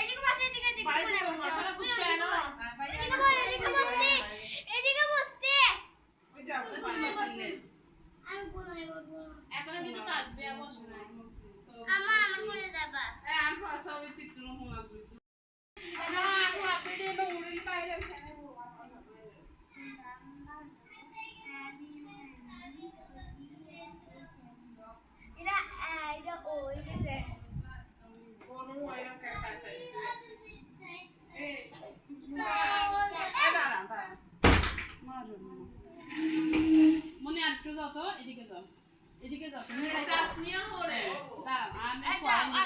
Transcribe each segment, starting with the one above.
এদিকে আসো এদিকে এদিকে। কোনে বসে? এদিকে বসে এদিকে বসতে এদিকে বসতে আমি কোনে বসবো এখনও কিন্তু তো আসবে আর বসে নাই আমা আমার কোনে যাবা এটা এটা ওই গেছে মনে আর একটু যাও তো এদিকে যাও এদিকে যাও তুমি যাই দাঁড়াও আমি কয়েন দিবই জুতা খুল না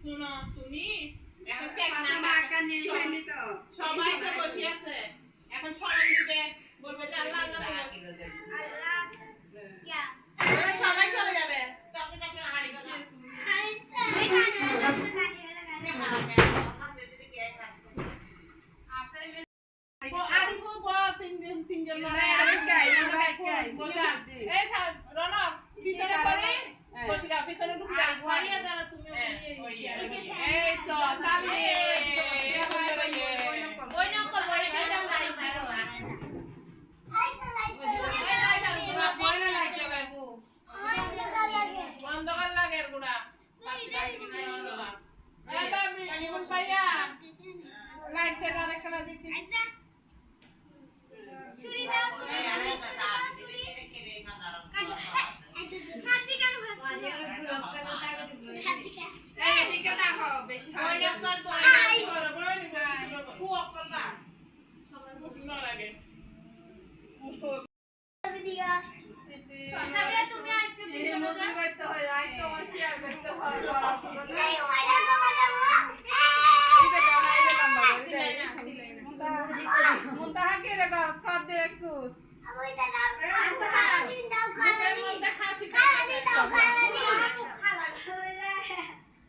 শুনো তুমি এখন সবাই তো বসে আছে এখন দিবে বলবে আল্লাহ আল্লাহ পিছনে করে পিছনে ঢুকে ঘরিয়ে দাও তুমি এই তো তাহলে ওই নকল ওই এটা লাই মারো অন্ধকার লাগে এর গুড়া এই বাবি ইমন ভাইয়া লাইট থেকে আরেকখানা দিতে ছুরি দাও ছুরি দাও ছুরি হাতি কেন হাতি এই এদিকে দেখো বেশি ওই নকল বই করো বই ফুক করবা খুব সুন্দর লাগে তুমি আরেকটু পিছনে যাও এই ওইটা তো আমি এটা দাও কালারিন দাও কালারিন মধ্যে হাসি কালারিন দাও কালারিন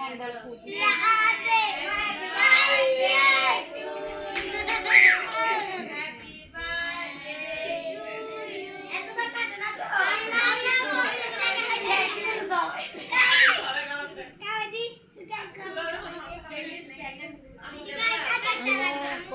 Tanggal ada. Ya.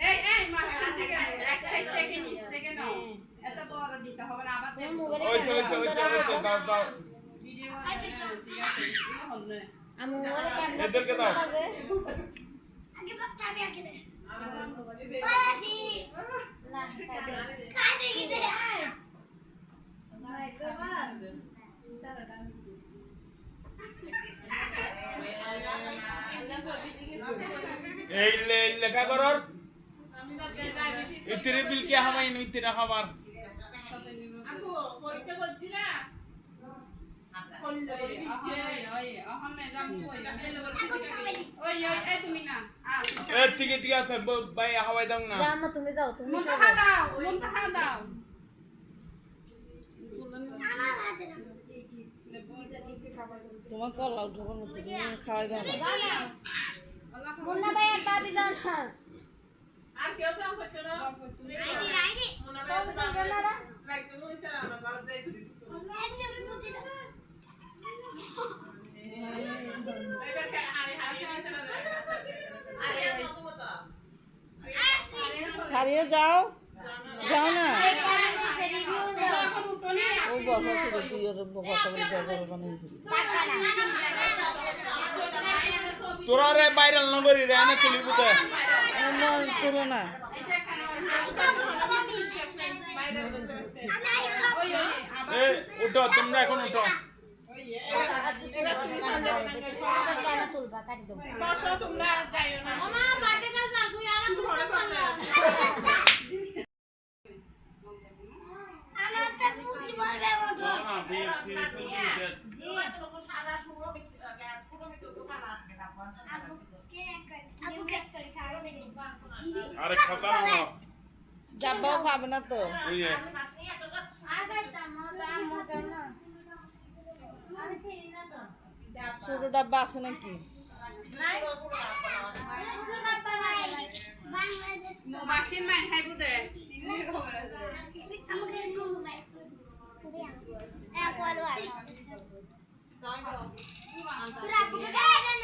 এই এই মাঝখান থেকে এক সাইড থেকে নিচ থেকে নাও এত বড় দিতে হবে না আবার ওইছে ওইছে ওইছে ওইছে দাও দাও ভিডিও ঠিক আছে ওরে ক্যামেরা এদেরকে দাও আগে বাপ আগে দে। এই লেখা করর? ইতিরে বিল কে হামাইন ইতিরে হামার পরীক্ষা করছি না তুমি ভাই তুমি যাও তুমি আমার। তোমার কলা উঠবো না তুমি খাওয়াই দাও না। মুন্না ভাই আর ভাবি যাও না। আর কেউ যাও করছ না। আইডি আইডি মনে হয় লাগবে মনে চালা না। ঘর যাই তুমি একদম বুঝি না এবার কে আরে হারিয়ে না যাও। যাও না। না ও বসা ছিল তুই ওর কথা বলে বেজার বানাই তোরা রে ভাইরাল নগরী রে এনে তুলি পুতে। তুলো না। উঠো তোমরা এখন উঠো। না আর করলে আমার তো।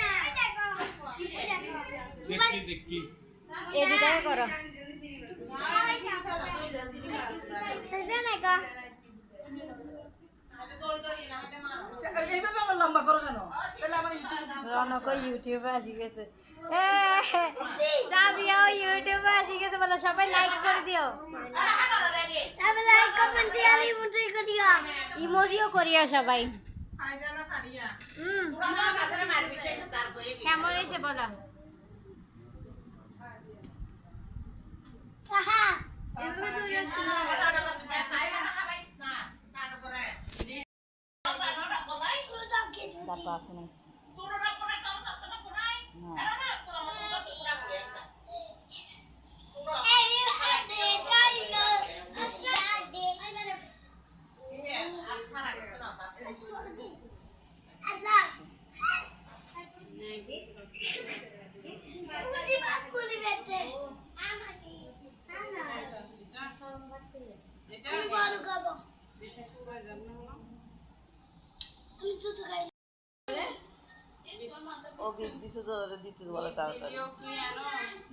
না দেখো দেখি দেখি। এদিকে করো। রনক ইউটিউবে আসি গেছে। এ ইউটিউবে আসি গেছে বলে, সবাই লাইক করে দিও। ইমোজিও করিয়া সবাই। কেমন হয়েছে বলো ডাব্বা আছে নাকি এটা বিশেষ করে জানো না ওকে দিছে যারা দিতে বলে তাড়াতাড়ি।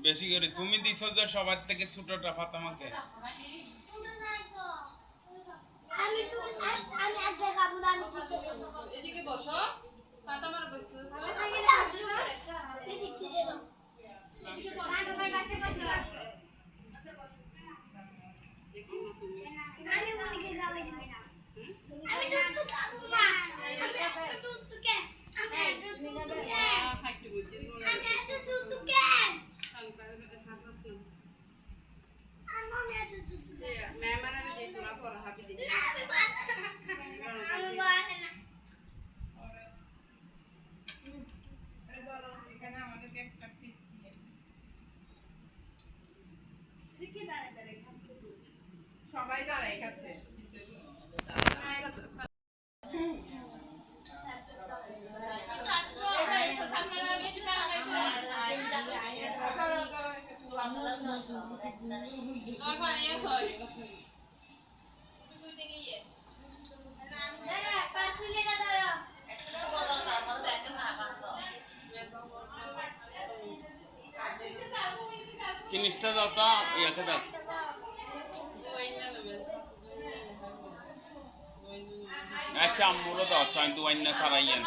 বেশি করে তুমি দিছো যে সবার থেকে ছোটটা ফাতামাকে আমি তো আমি আজ খাব না আমি ঠিক এদিকে বসো পাতা মার বসছো। এদিকে আমি আসছি এই দেখতে যাব আমি মনিকে খাওয়াই দিবি না আমি দুধ তো খাব না আমি এত দুধ তো কে আমি এত দুধ তো কে হাইটু বুঝছি আমি এত দুধ তো কে আমি এত দুধ তো কে মেহমান আমি যে তোরা পড়া হাতে দিবি আমি বল- আমি বলে না এখানে আমাদেরকে একটা পিস দিয়ে সবাই দাঁড়াই খাচ্ছে তোর পানি হয় দাদা পার্সেলটা ধরো জিনিসটা দাও তো ইয়াকে দাও আচ্ছা আম্মুরও দাও তাই দু দুয়াইন সারাইয়েন।